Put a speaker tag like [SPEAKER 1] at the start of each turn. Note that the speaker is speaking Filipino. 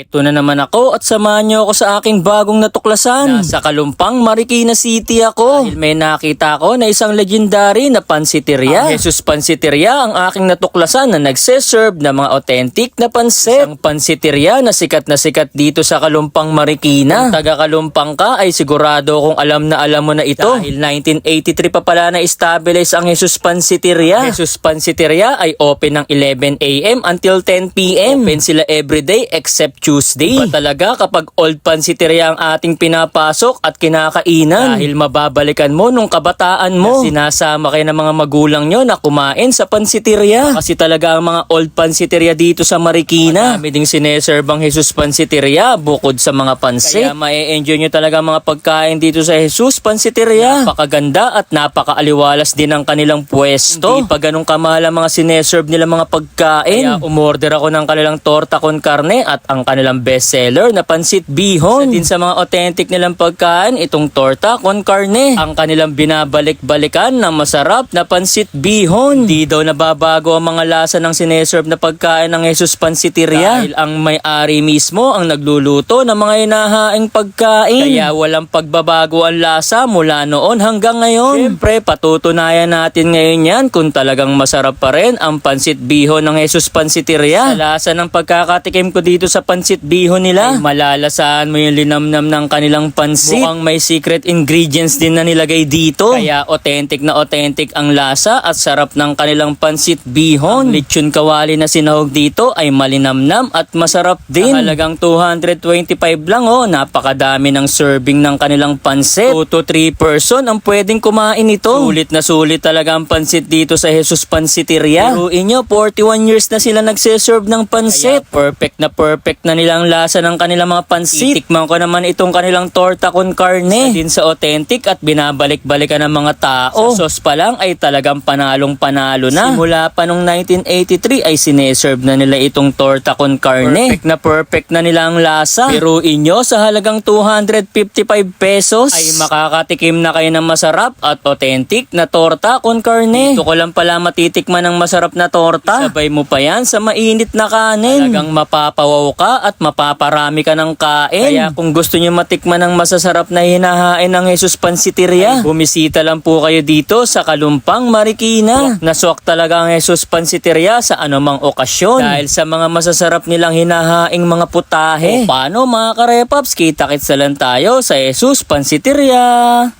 [SPEAKER 1] Ito na naman ako at samahan niyo ako sa aking bagong natuklasan. Nasa Kalumpang, Marikina City ako. Dahil may nakita ako na isang legendary na pansiteria. Ang Jesus Pansiteria ang aking natuklasan na nagseserve ng mga authentic na pansit. Isang pansiteria na sikat na sikat dito sa Kalumpang, Marikina. Kung taga Kalumpang ka ay sigurado kung alam na alam mo na ito. Dahil 1983 pa pala na-establish ang Jesus Pansiteria. Jesus Pansiteria ay open ng 11 a.m. until 10 p.m. Open sila everyday except Tuesday. Iba talaga kapag old pansiteria ang ating pinapasok at kinakainan. Dahil mababalikan mo nung kabataan mo. Na sinasama kayo ng mga magulang nyo na kumain sa pansiteria. Kasi talaga ang mga old pansiteria dito sa Marikina. Marami ding sineserve ang Jesus Pansiteria bukod sa mga pansit. Kaya ma-enjoy nyo talaga mga pagkain dito sa Jesus Pansiteria. Napakaganda at napakaaliwalas din ang kanilang pwesto. Hindi pa ganun kamahal ang mga sineserve nila mga pagkain. Kaya umorder ako ng kanilang torta con carne at ang kanilang bestseller na pansit bihon. Isa din sa mga authentic nilang pagkain, itong torta con carne. Ang kanilang binabalik-balikan na masarap na pansit bihon. Di daw nababago ang mga lasa ng sineserve na pagkain ng Jesus Pansiteria. Dahil ang may-ari mismo ang nagluluto ng mga inahaing pagkain. Kaya walang pagbabago ang lasa mula noon hanggang ngayon. Siyempre, patutunayan natin ngayon yan kung talagang masarap pa rin ang pansit bihon ng Jesus Pansiteria. Sa lasa ng pagkakatikim ko dito sa pansit bihon nila, ay malalasahan mo yung linamnam ng kanilang pansit. Mukhang may secret ingredients din na nilagay dito. Kaya authentic na authentic ang lasa at sarap ng kanilang pansit bihon. Ang lechon kawali na sinahog dito ay malinamnam at masarap din. Sa halagang 225 lang oh, napakadami ng serving ng kanilang pansit. 2 to 3 person ang pwedeng kumain ito. Sulit na sulit talaga ang pansit dito sa Jesus Pansiteria. Biruin nyo, 41 years na sila nagseserve ng pansit. Kaya perfect na perfect na nilang lasa ng kanilang mga pansit. Itikman ko naman itong kanilang torta con carne. Isa din sa authentic at binabalik-balikan ng mga tao. Sa sauce pa lang ay talagang panalong panalo na. Simula pa nung 1983 ay sineserve na nila itong torta con carne. Perfect na perfect na nila ang lasa. Biruin nyo sa halagang 255 pesos ay makakatikim na kayo ng masarap at authentic na torta con carne. Dito ko lang pala matitikman ng masarap na torta. Sabay mo pa yan sa mainit na kanin. Talagang mapapawaw ka at mapaparami ka ng kain. Kaya kung gusto nyo matikman ng masasarap na hinahain ng Jesus Pansiteria, ay bumisita lang po kayo dito sa Kalumpang, Marikina. Naswak talaga ang Jesus Pansiteria sa anumang okasyon. Dahil sa mga masasarap nilang hinahaing mga putahe. O paano mga karepaps, kita-kits na lang tayo sa Jesus Pansiteria.